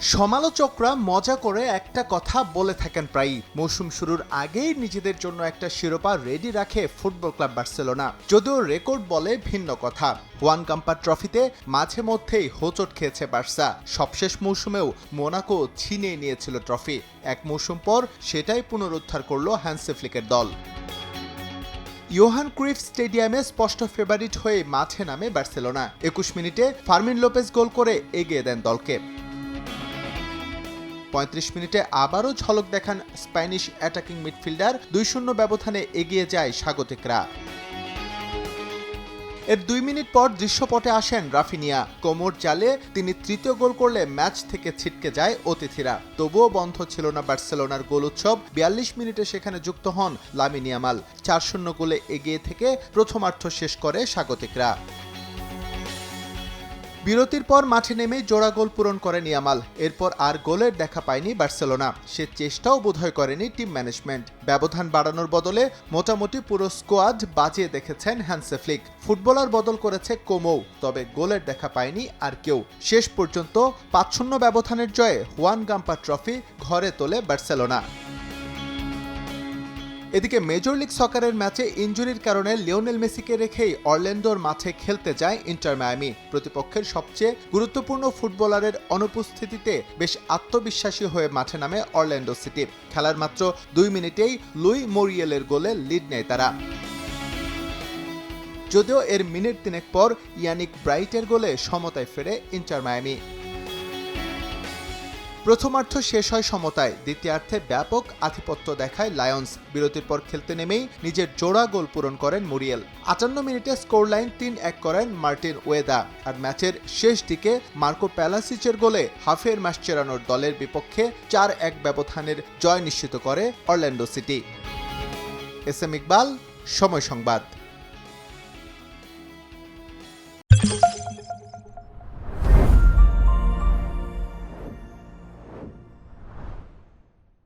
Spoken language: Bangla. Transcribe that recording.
সমালোচকরা মজা করে একটা কথা বলে থাকেন প্রায়ই। মৌসুম শুরুর আগেই নিজেদের জন্য একটা শিরোপা রেডি রাখে ফুটবল ক্লাব বার্সেলোনা। যদিও রেকর্ড বলে ভিন্ন কথা। ওয়ান কাম্পার ট্রফিতে মাঝে মধ্যেই হোঁচট খেয়েছে বার্সা। সবশেষ মৌসুমেও মোনাকো ছিনিয়ে নিয়েছিল ট্রফি এক মৌসুম পর সেটাই পুনরুদ্ধার করল হ্যান্সেফ্লিকের দল। ইয়োহান ক্রিফ স্টেডিয়ামে স্পষ্ট ফেভারিট হয়ে মাঠে নামে বার্সেলোনা। একুশ মিনিটে ফার্মিন লোপেজ গোল করে এগিয়ে দেন দলকে। পঁয়ত্রিশ মিনিটে আবারও ঝলক দেখান স্প্যানিশ অ্যাটাকিং মিডফিল্ডার। দুই শূন্য ব্যবধানে এগিয়ে যায় স্বাগতিকরা। এর দুই মিনিট পর দৃশ্যপটে আসেন রাফিনিয়া। কোমর জালে তিনি তৃতীয় গোল করলে ম্যাচ থেকে ছিটকে যায় অতিথিরা। তবুও বন্ধ ছিল না বার্সেলোনার গোল উৎসব। বিয়াল্লিশ মিনিটে সেখানে যুক্ত হন লামিনিয়ামাল চার শূন্য গোলে এগিয়ে থেকে প্রথমার্থ শেষ করে স্বাগতিকরা। বিরতির পর মাঠে নেমে জোড়া গোল পূরণ করে নিয়ামাল এরপর আর গোলের দেখা পায়নি বার্সেলোনা। সে চেষ্টাও বোধহয় করেনি টিম ম্যানেজমেন্ট। ব্যবধান বাড়ানোর বদলে মোটামুটি পুরো স্কোয়াড বাজিয়ে দেখেছেন হ্যান্সেফ্লিক ফুটবলার বদল করেছে কোমৌ, তবে গোলের দেখা পায়নি আর কেউ। শেষ পর্যন্ত পাঁচ শূন্য ব্যবধানের জয়ে হুয়ান গাম্পা ট্রফি ঘরে তোলে বার্সেলোনা। এদিকে মেজর লিগ সকারের ম্যাচে ইঞ্জুরির কারণে লিওনেল মেসিকে রেখেই অরল্যান্ডোর মাঠে খেলতে যায় ইন্টার মায়ামি। প্রতিপক্ষের সবচেয়ে গুরুত্বপূর্ণ ফুটবলারের অনুপস্থিতিতে বেশ আত্মবিশ্বাসী হয়ে মাঠে নামে অরল্যান্ডো সিটি। খেলার মাত্র দুই মিনিটেই লুই মোরিয়েলের গোলে লিড নেয় তারা। যদিও এর মিনিট তিনেক পর ইয়ানিক ব্রাইটের গোলে সমতায় ফেরে ইন্টার মায়ামি। প্রথমার্ধ শেষ হয় সমতায়, দ্বিতীয়ার্ধে ব্যাপক আধিপত্য দেখায় লায়ন্স। বিরতির পর খেলতে নেমেই নিজের জোড়া গোল পূরণ করেন মুরিয়েল। আটান্ন মিনিটে স্কোর লাইন তিন এক করেন মার্টিন ওয়েদা। আর ম্যাচের শেষ দিকে মার্কো প্যালাসিচের গোলে হাফের ম্যাচ চেরানোর দলের বিপক্ষে চার এক ব্যবধানের জয় নিশ্চিত করে Orlando City. S M Iqbal, সময় সংবাদ।